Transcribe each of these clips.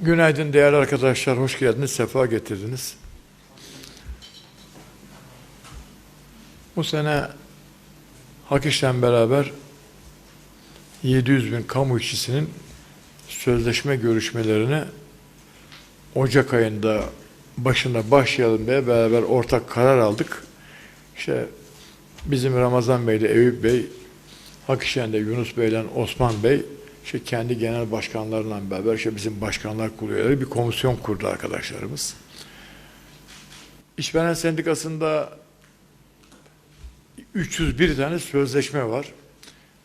Günaydın değerli arkadaşlar, hoş geldiniz, sefa getirdiniz. Bu sene Hak İş'ten beraber 700 bin kamu işçisinin sözleşme görüşmelerine Ocak ayında başında başlayalım diye beraber ortak karar aldık. İşte bizim Ramazan Bey ile Eyüp Bey, Hak de Yunus Bey ile Osman Bey işte kendi genel başkanlarla beraber işte bizim başkanlar kurulu bir komisyon kurdu arkadaşlarımız. İşveren Sendikası'nda 301 tane sözleşme var.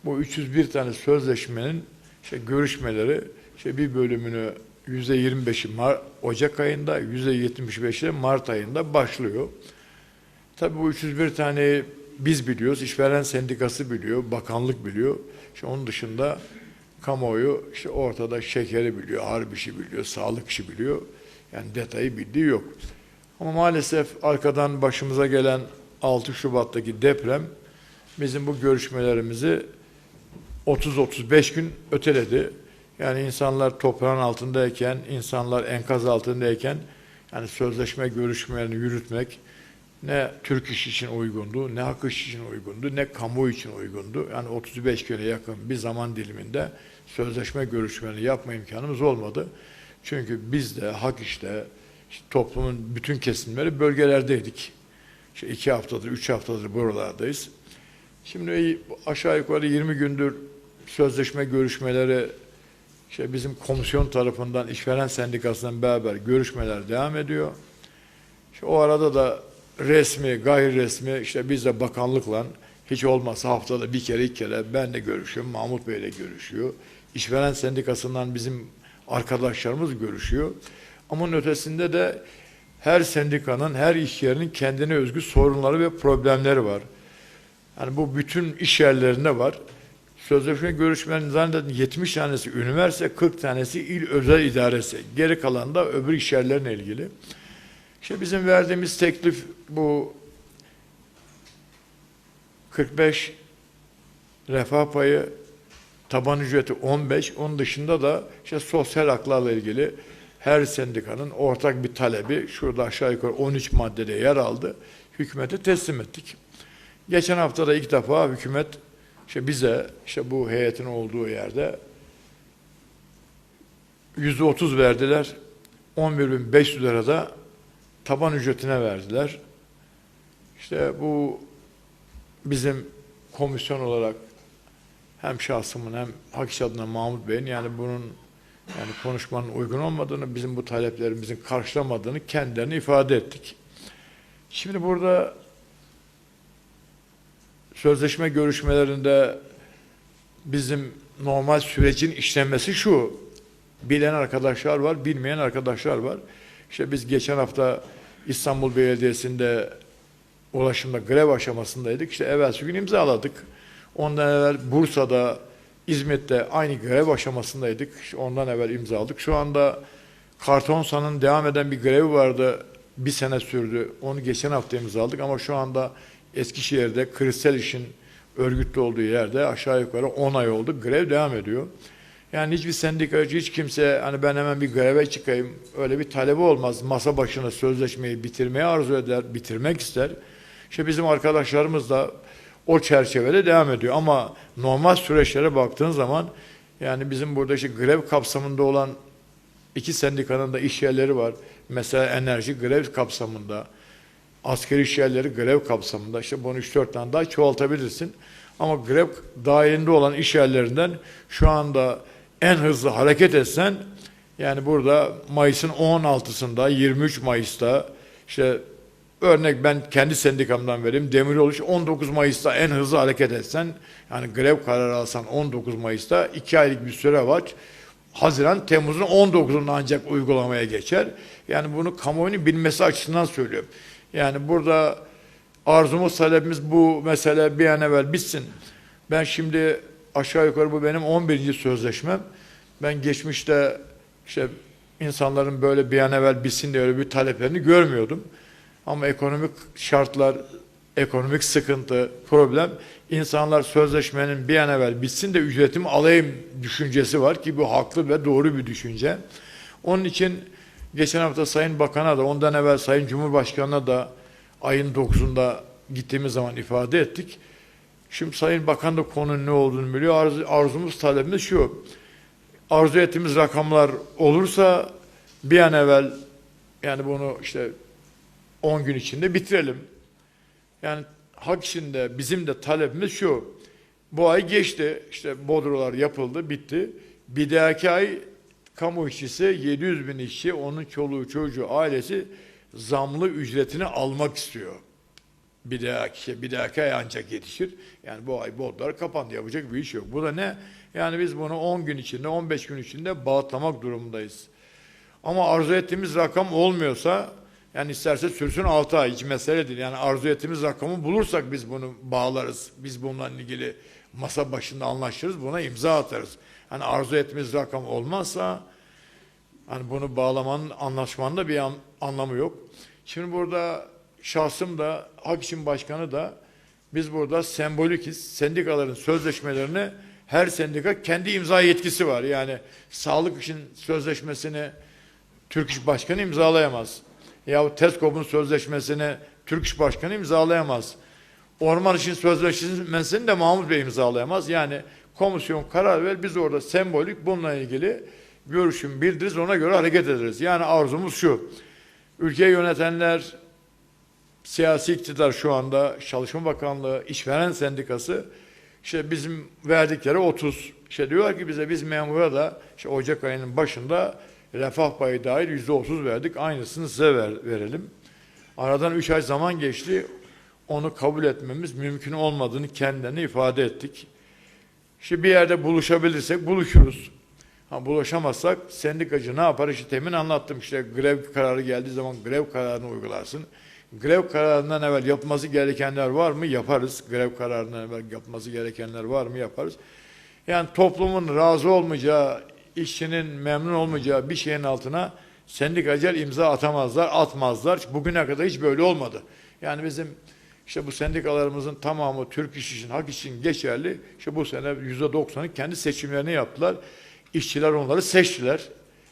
Bu 301 tane sözleşmenin işte görüşmeleri işte bir bölümünü %25'i Mar Ocak ayında, %75'i Mart ayında başlıyor. Tabii bu 301 tane biz biliyoruz, işveren sendikası biliyor, bakanlık biliyor. İşte onun dışında kamuoyu işte ortada şekeri biliyor, harp işi biliyor, sağlık işi biliyor. Yani detayı bildiği yok. Ama maalesef arkadan başımıza gelen 6 Şubat'taki deprem bizim bu görüşmelerimizi 30-35 gün öteledi. Yani insanlar toprağın altındayken, insanlar enkaz altındayken yani sözleşme görüşmelerini yürütmek ne Türk iş için uygundu, ne hak iş için uygundu, ne kamu için uygundu. Yani 35 güne yakın bir zaman diliminde sözleşme görüşmelerini yapma imkanımız olmadı. Çünkü biz de hak işte, işte toplumun bütün kesimleri bölgelerdeydik. İşte iki haftadır, üç haftadır buralardayız. Şimdi aşağı yukarı 20 gündür sözleşme görüşmeleri işte bizim komisyon tarafından işveren sendikasından beraber görüşmeler devam ediyor. İşte o arada da resmi, gayri resmi işte biz de bakanlıkla hiç olmazsa haftada bir kere iki kere ben de görüşüyorum, Mahmut Bey ile görüşüyor. İşveren sendikasından bizim arkadaşlarımız görüşüyor. Ama ötesinde de her sendikanın, her iş yerinin kendine özgü sorunları ve problemleri var. Yani bu bütün iş yerlerinde var. Sözleşme görüşmelerinin zannedin 70 tanesi üniversite, 40 tanesi il özel idaresi. Geri kalan da öbür iş yerlerine ilgili. İşte bizim verdiğimiz teklif bu 45 refah payı taban ücreti 15. Onun dışında da işte sosyal haklarla ilgili her sendikanın ortak bir talebi şurada aşağı yukarı 13 maddede yer aldı. Hükümete teslim ettik. Geçen hafta da ilk defa hükümet işte bize işte bu heyetin olduğu yerde yüzde otuz verdiler. 11.500 lira da taban ücretine verdiler. İşte bu bizim komisyon olarak hem şahsımın hem hak iş adına Mahmut Bey'in yani bunun yani konuşmanın uygun olmadığını, bizim bu taleplerimizin karşılamadığını kendilerine ifade ettik. Şimdi burada sözleşme görüşmelerinde bizim normal sürecin işlenmesi şu. Bilen arkadaşlar var, bilmeyen arkadaşlar var. İşte biz geçen hafta İstanbul Belediyesi'nde ulaşımda grev aşamasındaydık. İşte evvelsi gün imzaladık. Ondan evvel Bursa'da, İzmit'te aynı grev aşamasındaydık. İşte ondan evvel imzaladık. Şu anda Kartonsa'nın devam eden bir grevi vardı. Bir sene sürdü. Onu geçen hafta imzaladık ama şu anda Eskişehir'de Kristal İş'in örgütlü olduğu yerde aşağı yukarı 10 ay oldu. Grev devam ediyor. Yani hiçbir sendikacı, hiç kimse hani ben hemen bir greve çıkayım öyle bir talebi olmaz. Masa başına sözleşmeyi bitirmeye arzu eder, bitirmek ister. İşte bizim arkadaşlarımız da o çerçevede devam ediyor. Ama normal süreçlere baktığın zaman yani bizim burada işte grev kapsamında olan iki sendikanın da iş yerleri var. Mesela enerji grev kapsamında, askeri iş yerleri grev kapsamında işte bunu 3-4 tane daha çoğaltabilirsin. Ama grev dahilinde olan iş yerlerinden şu anda en hızlı hareket etsen yani burada Mayıs'ın 16'sında 23 Mayıs'ta işte örnek ben kendi sendikamdan vereyim Demiryolu 19 Mayıs'ta en hızlı hareket etsen yani grev kararı alsan 19 Mayıs'ta 2 aylık bir süre var. Haziran Temmuz'un 19'unda ancak uygulamaya geçer. Yani bunu kamuoyunun bilmesi açısından söylüyorum. Yani burada arzumuz talebimiz bu mesele bir an evvel bitsin. Ben şimdi aşağı yukarı bu benim 11. sözleşmem. Ben geçmişte işte insanların böyle bir an evvel bitsin diye öyle bir taleplerini görmüyordum. Ama ekonomik şartlar, ekonomik sıkıntı, problem insanlar sözleşmenin bir an evvel bitsin de ücretimi alayım düşüncesi var ki bu haklı ve doğru bir düşünce. Onun için geçen hafta Sayın Bakan'a da ondan evvel Sayın Cumhurbaşkanı'na da ayın 9'unda gittiğimiz zaman ifade ettik. Şimdi Sayın Bakan da konunun ne olduğunu biliyor. Arzu, arzumuz, talebimiz şu. Arzu ettiğimiz rakamlar olursa bir an evvel yani bunu işte 10 gün içinde bitirelim. Yani hak içinde bizim de talebimiz şu. Bu ay geçti. işte bodrolar yapıldı, bitti. Bir dahaki ay kamu işçisi 700 bin işçi, onun çoluğu, çocuğu, ailesi zamlı ücretini almak istiyor. Bir dahaki, şey, bir dahaki ay ancak yetişir. Yani bu ay bodrolar kapandı. Yapacak bir iş yok. Bu da ne? Yani biz bunu 10 gün içinde, 15 gün içinde bağıtlamak durumundayız. Ama arzu ettiğimiz rakam olmuyorsa yani isterse sürsün 6 ay hiç mesele değil. Yani arzu ettiğimiz rakamı bulursak biz bunu bağlarız. Biz bununla ilgili masa başında anlaşırız. Buna imza atarız. Yani arzu ettiğimiz rakam olmazsa hani bunu bağlamanın anlaşmanın da bir an, anlamı yok. Şimdi burada şahsım da Hak İşin Başkanı da biz burada sembolikiz. Sendikaların sözleşmelerini her sendika kendi imza yetkisi var. Yani sağlık için sözleşmesini Türk İş Başkanı imzalayamaz. Ya TESKOB'un sözleşmesini Türk İş Başkanı imzalayamaz. Orman için sözleşmesini de Mahmut Bey imzalayamaz. Yani komisyon karar ver biz orada sembolik bununla ilgili görüşüm bildiririz ona göre hareket ederiz. Yani arzumuz şu. Ülkeyi yönetenler siyasi iktidar şu anda Çalışma Bakanlığı, İşveren Sendikası işte bizim verdikleri 30. İşte diyorlar ki bize biz memura da işte Ocak ayının başında refah payı dahil yüzde otuz verdik. Aynısını size ver, verelim. Aradan üç ay zaman geçti. Onu kabul etmemiz mümkün olmadığını kendilerine ifade ettik. Şimdi bir yerde buluşabilirsek buluşuruz. Ha, bulaşamazsak sendikacı ne yapar? İşte temin anlattım işte grev kararı geldiği zaman grev kararını uygularsın. Grev kararından evvel yapması gerekenler var mı? Yaparız. Grev kararından evvel yapması gerekenler var mı? Yaparız. Yani toplumun razı olmayacağı, işçinin memnun olmayacağı bir şeyin altına sendikacılar imza atamazlar, atmazlar. Bugüne kadar hiç böyle olmadı. Yani bizim işte bu sendikalarımızın tamamı Türk iş için, hak için geçerli. İşte bu sene yüzde doksanı kendi seçimlerini yaptılar. İşçiler onları seçtiler.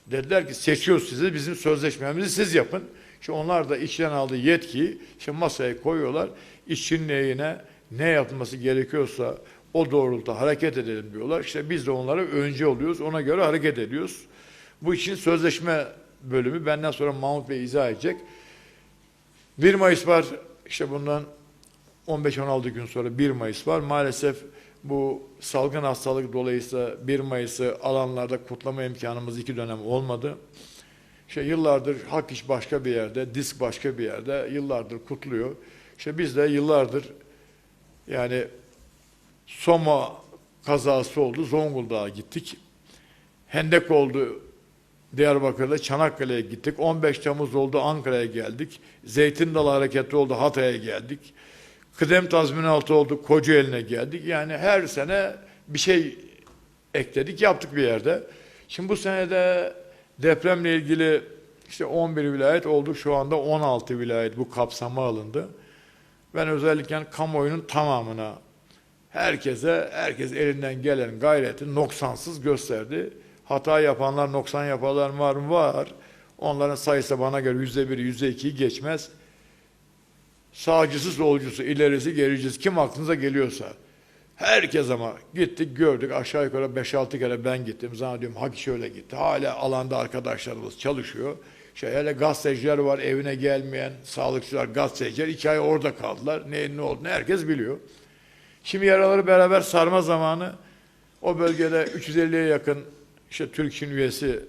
Dediler ki seçiyoruz sizi, bizim sözleşmemizi siz yapın. İşte onlar da işçiden aldığı yetkiyi işte masaya koyuyorlar. İşçinin lehine ne yapılması gerekiyorsa o doğrultuda hareket edelim diyorlar. İşte biz de onlara önce oluyoruz. Ona göre hareket ediyoruz. Bu için sözleşme bölümü benden sonra Mahmut Bey izah edecek. 1 Mayıs var. İşte bundan 15-16 gün sonra 1 Mayıs var. Maalesef bu salgın hastalık dolayısıyla 1 Mayıs'ı alanlarda kutlama imkanımız iki dönem olmadı. İşte yıllardır hak iş başka bir yerde, disk başka bir yerde yıllardır kutluyor. İşte biz de yıllardır yani Soma kazası oldu. Zonguldak'a gittik. Hendek oldu Diyarbakır'da Çanakkale'ye gittik. 15 Temmuz oldu Ankara'ya geldik. Zeytin Dalı Hareketi oldu Hatay'a geldik. Kıdem tazminatı oldu Kocaeli'ne geldik. Yani her sene bir şey ekledik yaptık bir yerde. Şimdi bu senede depremle ilgili işte 11 vilayet oldu. Şu anda 16 vilayet bu kapsama alındı. Ben özellikle kamuoyunun tamamına herkese, herkes elinden gelen gayreti noksansız gösterdi. Hata yapanlar, noksan yapanlar var mı? Var. Onların sayısı bana göre yüzde bir, yüzde iki geçmez. Sağcısı, solcusu, ilerisi, gericisi kim aklınıza geliyorsa. Herkes ama gittik gördük aşağı yukarı 5-6 kere ben gittim. Zannediyorum hak şöyle gitti. Hala alanda arkadaşlarımız çalışıyor. Şey, hele gazeteciler var evine gelmeyen sağlıkçılar, gazeteciler iki ay orada kaldılar. Ne, ne oldu ne herkes biliyor. Şimdi yaraları beraber sarma zamanı o bölgede 350'ye yakın işte Türk İş'in üyesi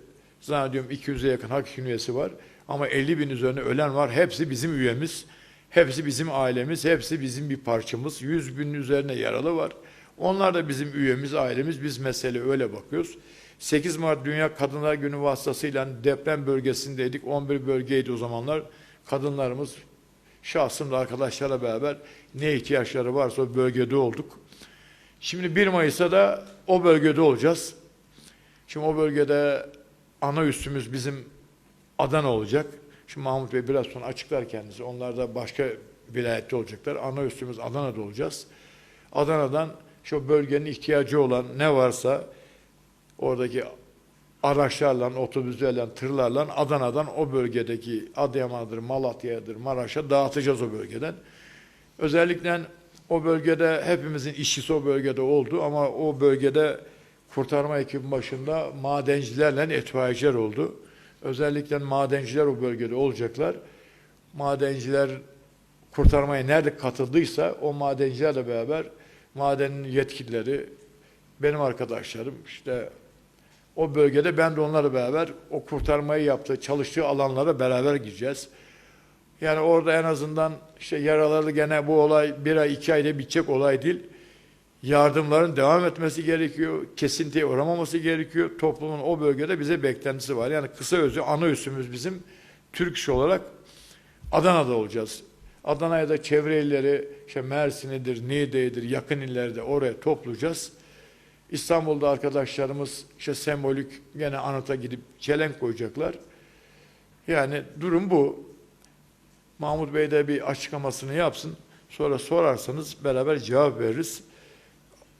zannediyorum 200'e yakın Hak üyesi var. Ama 50 bin üzerine ölen var. Hepsi bizim üyemiz. Hepsi bizim ailemiz. Hepsi bizim bir parçamız. 100 binin üzerine yaralı var. Onlar da bizim üyemiz, ailemiz. Biz mesele öyle bakıyoruz. 8 Mart Dünya Kadınlar Günü vasıtasıyla deprem bölgesindeydik. 11 bölgeydi o zamanlar. Kadınlarımız şahsımla arkadaşlarla beraber ne ihtiyaçları varsa o bölgede olduk. Şimdi 1 Mayıs'ta da o bölgede olacağız. Şimdi o bölgede ana üstümüz bizim Adana olacak. Şimdi Mahmut Bey biraz sonra açıklar kendisi. Onlar da başka vilayette olacaklar. Ana üstümüz Adana'da olacağız. Adana'dan şu bölgenin ihtiyacı olan ne varsa oradaki araçlarla, otobüslerle, tırlarla Adana'dan o bölgedeki Adıyaman'dır, Malatya'dır, Maraş'a dağıtacağız o bölgeden. Özellikle o bölgede hepimizin işçisi o bölgede oldu ama o bölgede kurtarma ekibinin başında madencilerle etfaiyeciler oldu. Özellikle madenciler o bölgede olacaklar. Madenciler kurtarmaya nerede katıldıysa o madencilerle beraber madenin yetkilileri, benim arkadaşlarım işte o bölgede ben de onlarla beraber o kurtarmayı yaptığı, çalıştığı alanlara beraber gideceğiz. Yani orada en azından işte yaraları gene bu olay bir ay iki ayda bitecek olay değil. Yardımların devam etmesi gerekiyor. Kesintiye uğramaması gerekiyor. Toplumun o bölgede bize beklentisi var. Yani kısa özü ana üssümüz bizim Türk iş olarak Adana'da olacağız. Adana'ya da çevre illeri işte Mersin'idir, Niğde'dir, yakın illerde oraya toplayacağız. İstanbul'da arkadaşlarımız işte sembolik gene anıta gidip çelenk koyacaklar. Yani durum bu. Mahmut Bey de bir açıklamasını yapsın. Sonra sorarsanız beraber cevap veririz.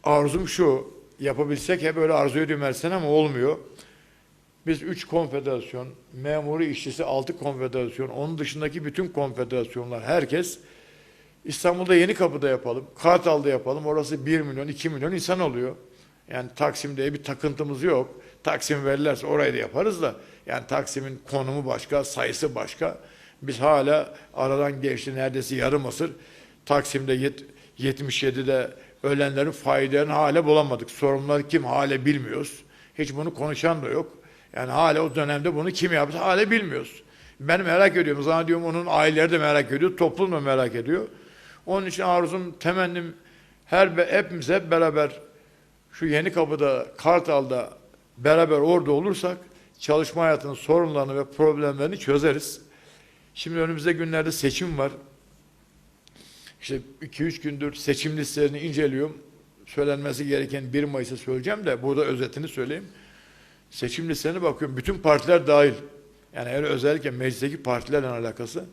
Arzum şu, yapabilsek hep öyle arzu ediyorum her sene ama olmuyor. Biz üç konfederasyon, memuru işçisi altı konfederasyon, onun dışındaki bütün konfederasyonlar, herkes İstanbul'da yeni kapıda yapalım, Kartal'da yapalım. Orası 1 milyon, 2 milyon insan oluyor. Yani Taksim'de bir takıntımız yok. Taksim verirlerse orayı da yaparız da. Yani Taksim'in konumu başka, sayısı başka. Biz hala aradan geçti neredeyse yarım asır. Taksim'de yet- 77'de ölenlerin faillerini hala bulamadık. Sorumluları kim hala bilmiyoruz. Hiç bunu konuşan da yok. Yani hala o dönemde bunu kim yaptı hala bilmiyoruz. Ben merak ediyorum. Zannediyorum onun aileleri de merak ediyor. Toplum da merak ediyor. Onun için arzum, temennim her hepimiz hep beraber şu yeni kapıda, Kartal'da beraber orada olursak çalışma hayatının sorunlarını ve problemlerini çözeriz. Şimdi önümüzde günlerde seçim var. İşte 2-3 gündür seçim listelerini inceliyorum. Söylenmesi gereken 1 Mayıs'ı söyleyeceğim de burada özetini söyleyeyim. Seçim listelerine bakıyorum. Bütün partiler dahil. Yani özellikle meclisteki partilerle alakası.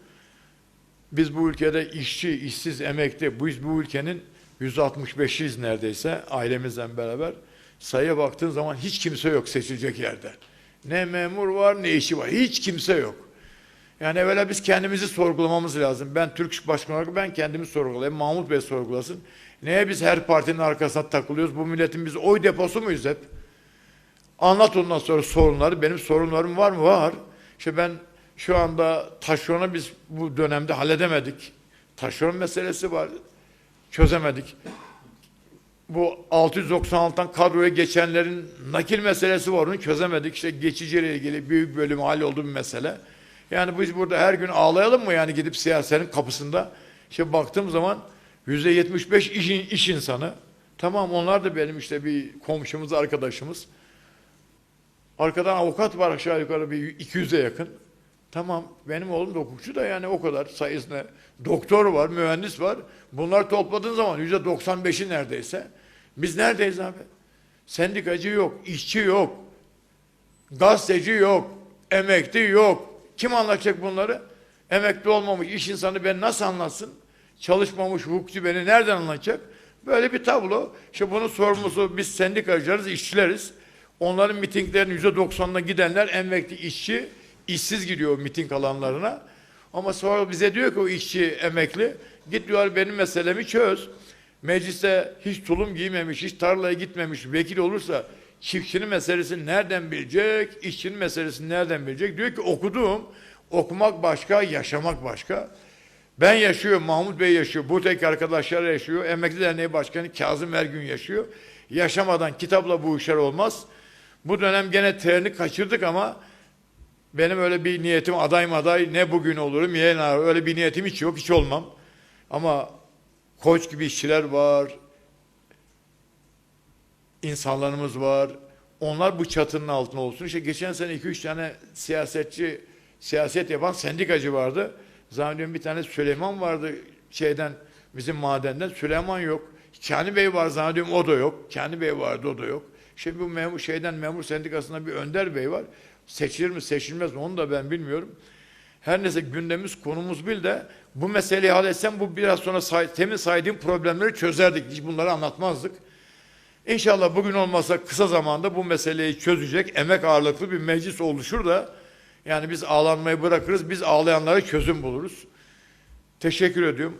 Biz bu ülkede işçi, işsiz, emekli, biz bu ülkenin 165'iyiz neredeyse ailemizle beraber. Sayıya baktığın zaman hiç kimse yok seçilecek yerde. Ne memur var ne işi var. Hiç kimse yok. Yani evvela biz kendimizi sorgulamamız lazım. Ben Türk Başkanı olarak ben kendimi sorgulayayım. Mahmut Bey sorgulasın. Neye biz her partinin arkasına takılıyoruz? Bu milletin biz oy deposu muyuz hep? Anlat ondan sonra sorunları. Benim sorunlarım var mı? Var. İşte ben şu anda taşeronu biz bu dönemde halledemedik. Taşeron meselesi var. Çözemedik. Bu 696'dan kadroya geçenlerin nakil meselesi var. Onu çözemedik. İşte geçiciyle ilgili büyük bölümü halloldu bir mesele. Yani biz burada her gün ağlayalım mı yani gidip siyasetin kapısında? İşte baktığım zaman yüzde 75 iş, iş insanı. Tamam onlar da benim işte bir komşumuz, arkadaşımız. Arkadan avukat var aşağı yukarı bir 200'e yakın. Tamam benim oğlum da hukukçu da yani o kadar sayısına. Doktor var, mühendis var. Bunlar topladığın zaman yüzde 95'i neredeyse. Biz neredeyiz abi? Sendikacı yok, işçi yok, gazeteci yok, emekli yok. Kim anlatacak bunları? Emekli olmamış iş insanı ben nasıl anlatsın? Çalışmamış hukukçu beni nereden anlatacak? Böyle bir tablo. İşte bunun sorumlusu biz sendikacılarız, işçileriz. Onların mitinglerin yüzde doksanına gidenler emekli işçi, işsiz gidiyor miting alanlarına. Ama sonra bize diyor ki o işçi emekli, git diyor benim meselemi çöz. Mecliste hiç tulum giymemiş, hiç tarlaya gitmemiş vekil olursa çiftçinin meselesini nereden bilecek, işçinin meselesini nereden bilecek? Diyor ki okudum, okumak başka, yaşamak başka. Ben yaşıyorum, Mahmut Bey yaşıyor, buradaki arkadaşlar yaşıyor, Emekli Derneği Başkanı Kazım Ergün yaşıyor. Yaşamadan kitapla bu işler olmaz. Bu dönem gene treni kaçırdık ama benim öyle bir niyetim aday aday ne bugün olurum yarın öyle bir niyetim hiç yok, hiç olmam. Ama koç gibi işçiler var, insanlarımız var. Onlar bu çatının altında olsun. İşte geçen sene 2-3 tane siyasetçi, siyaset yapan sendikacı vardı. Zannediyorum bir tane Süleyman vardı şeyden, bizim madenden. Süleyman yok. Kani Bey var zannediyorum o da yok. Kani Bey vardı o da yok. Şimdi bu memur şeyden memur sendikasında bir Önder Bey var. Seçilir mi seçilmez mi onu da ben bilmiyorum. Her neyse gündemimiz konumuz bil de bu meseleyi halletsem bu biraz sonra say, temin saydığım problemleri çözerdik. Hiç bunları anlatmazdık. İnşallah bugün olmasa kısa zamanda bu meseleyi çözecek emek ağırlıklı bir meclis oluşur da yani biz ağlanmayı bırakırız, biz ağlayanlara çözüm buluruz. Teşekkür ediyorum.